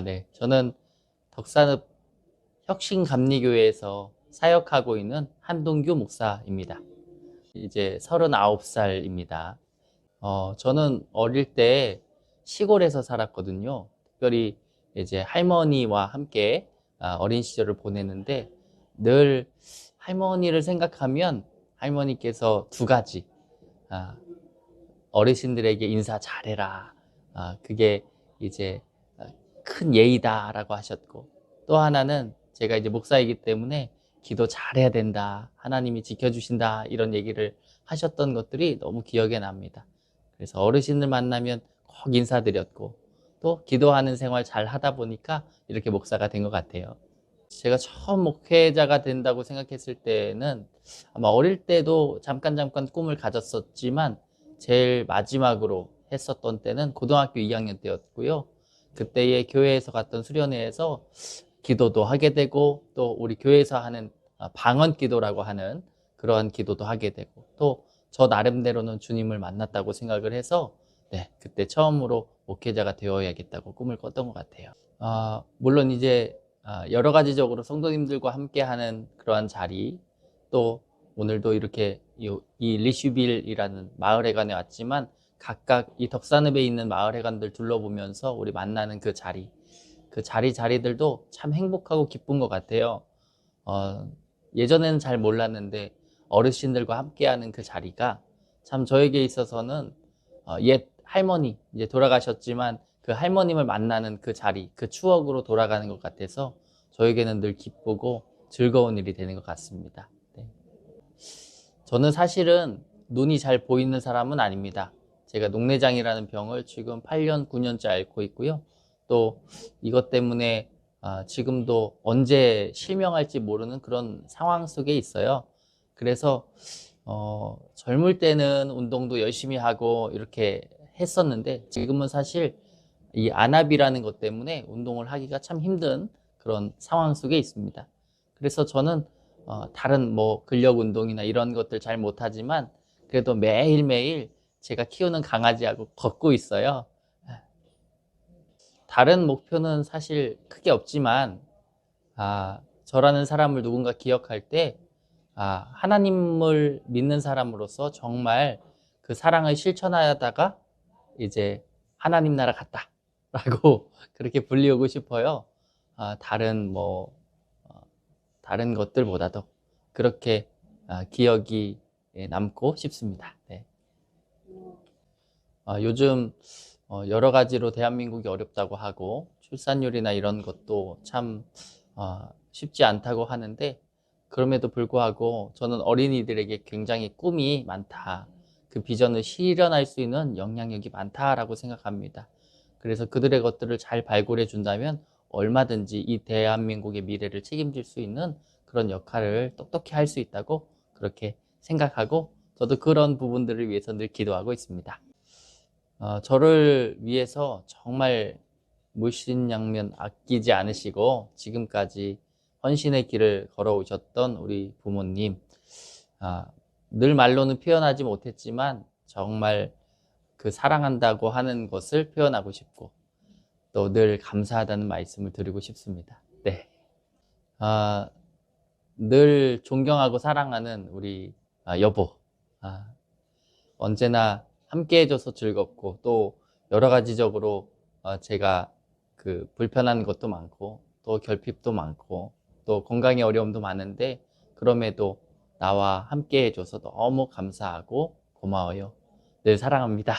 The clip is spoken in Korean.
네. 저는 덕산읍 혁신감리교회에서 사역하고 있는 한동규 목사입니다. 이제 39살입니다. 어, 저는 어릴 때 시골에서 살았거든요. 특별히 이제 할머니와 함께 아, 어린 시절을 보내는데 늘 할머니를 생각하면 할머니께서 두 가지 아, 어르신들에게 인사 잘해라. 아, 그게 이제 큰 예의다라고 하셨고 또 하나는 제가 이제 목사이기 때문에 기도 잘해야 된다. 하나님이 지켜주신다. 이런 얘기를 하셨던 것들이 너무 기억에 납니다. 그래서 어르신을 만나면 꼭 인사드렸고 또 기도하는 생활 잘 하다 보니까 이렇게 목사가 된 것 같아요. 제가 처음 목회자가 된다고 생각했을 때는 아마 어릴 때도 잠깐 잠깐 꿈을 가졌었지만 제일 마지막으로 했었던 때는 고등학교 2학년 때였고요. 그때의 교회에서 갔던 수련회에서 기도도 하게 되고 또 우리 교회에서 하는 아, 방언 기도라고 하는 그러한 기도도 하게 되고 또 저 나름대로는 주님을 만났다고 생각을 해서 네 그때 처음으로 목회자가 되어야겠다고 꿈을 꿨던 것 같아요. 아, 물론 이제 아, 여러 가지적으로 성도님들과 함께하는 그러한 자리 또 오늘도 이렇게 이, 이 리슈빌이라는 마을회관에 왔지만 각각 이 덕산읍에 있는 마을 회관들 둘러보면서 우리 만나는 그 자리 그 자리 자리들도 참 행복하고 기쁜 것 같아요. 어, 예전에는 잘 몰랐는데 어르신들과 함께하는 그 자리가 참 저에게 있어서는 어, 옛 할머니 이제 돌아가셨지만 그 할머님을 만나는 그 자리 그 추억으로 돌아가는 것 같아서 저에게는 늘 기쁘고 즐거운 일이 되는 것 같습니다. 네. 저는 사실은 눈이 잘 보이는 사람은 아닙니다. 제가 녹내장이라는 병을 지금 8년, 9년째 앓고 있고요. 또 이것 때문에 아, 지금도 언제 실명할지 모르는 그런 상황 속에 있어요. 그래서 어, 젊을 때는 운동도 열심히 하고 이렇게 했었는데 지금은 사실 이 안압이라는 것 때문에 운동을 하기가 참 힘든 그런 상황 속에 있습니다. 그래서 저는 어, 다른 뭐 근력 운동이나 이런 것들 잘 못하지만 그래도 매일매일 제가 키우는 강아지하고 걷고 있어요. 다른 목표는 사실 크게 없지만 아, 저라는 사람을 누군가 기억할 때 아, 하나님을 믿는 사람으로서 정말 그 사랑을 실천하다가 이제 하나님 나라 갔다 라고 그렇게 불리우고 싶어요. 아, 다른 뭐 어, 다른 것들보다도 그렇게 아, 기억이 예, 남고 싶습니다. 네. 아, 요즘 어, 여러 가지로 대한민국이 어렵다고 하고 출산율이나 이런 것도 참 어, 쉽지 않다고 하는데 그럼에도 불구하고 저는 어린이들에게 굉장히 꿈이 많다. 그 비전을 실현할 수 있는 영향력이 많다라고 생각합니다. 그래서 그들의 것들을 잘 발굴해 준다면 얼마든지 이 대한민국의 미래를 책임질 수 있는 그런 역할을 똑똑히 할 수 있다고 그렇게 생각하고 저도 그런 부분들을 위해서 늘 기도하고 있습니다. 어, 저를 위해서 정말 물신양면 아끼지 않으시고 지금까지 헌신의 길을 걸어오셨던 우리 부모님 아, 늘 말로는 표현하지 못했지만 정말 그 사랑한다고 하는 것을 표현하고 싶고 또 늘 감사하다는 말씀을 드리고 싶습니다. 네. 아, 늘 존경하고 사랑하는 우리 아, 여보. 아, 언제나 함께 해줘서 즐겁고 또 여러 가지적으로 어, 제가 그 불편한 것도 많고 또 결핍도 많고 또 건강에 어려움도 많은데 그럼에도 나와 함께 해줘서 너무 감사하고 고마워요. 늘 사랑합니다.